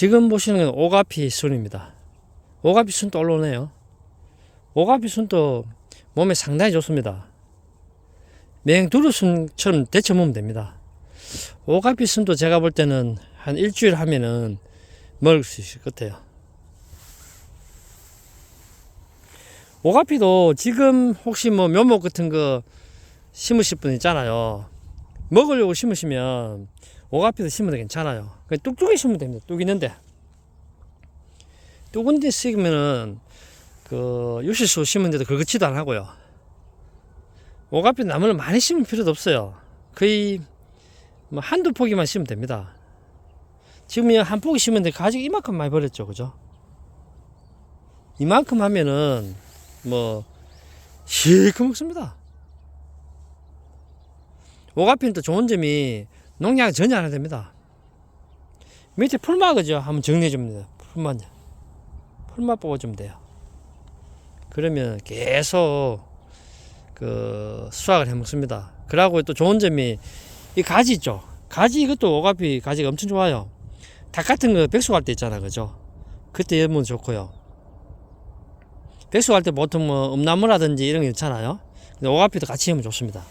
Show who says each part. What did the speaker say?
Speaker 1: 지금 보시는 건 오가피 순입니다. 오가피 순도 올라오네요. 오가피 순도 몸에 상당히 좋습니다. 맹두루 순처럼 데쳐 먹으면 됩니다. 오가피 순도 제가 볼 때는 한 일주일 하면은 먹을 수 있을 것 같아요. 오가피도 지금 혹시 뭐 묘목 같은 거 심으실 분 있잖아요. 먹으려고 심으시면 오가피도 심으면 괜찮아요. 그냥 뚝뚝이 심으면 됩니다. 뚝 있는데. 뚝은 데 심으면은 그 유실수 심은데도 그렇지도 안 하고요. 오가피 나무를 많이 심을 필요도 없어요. 거의 뭐 한두 포기만 심으면 됩니다. 지금 이한 포기 심었는데 가지가 이만큼 많이 버렸죠. 그죠? 이만큼 하면은 뭐 실컷 먹습니다. 오가피는 또 좋은 점이 농약 전혀 안 해도 됩니다. 밑에 풀막이죠. 한번 정리해 돼요. 풀막. 풀막 뽑아주면 돼요. 그러면 계속 그 수확을 해 먹습니다. 그러고 또 좋은 점이 이 가지 있죠. 가지 이것도 오가피 가지가 엄청 좋아요. 닭 같은 거 백숙 할 때 있잖아. 그죠? 그때 열면 좋고요. 백숙 할 때 보통 뭐 음나무라든지 이런 게 있잖아요. 근데 오가피도 같이 하면 좋습니다.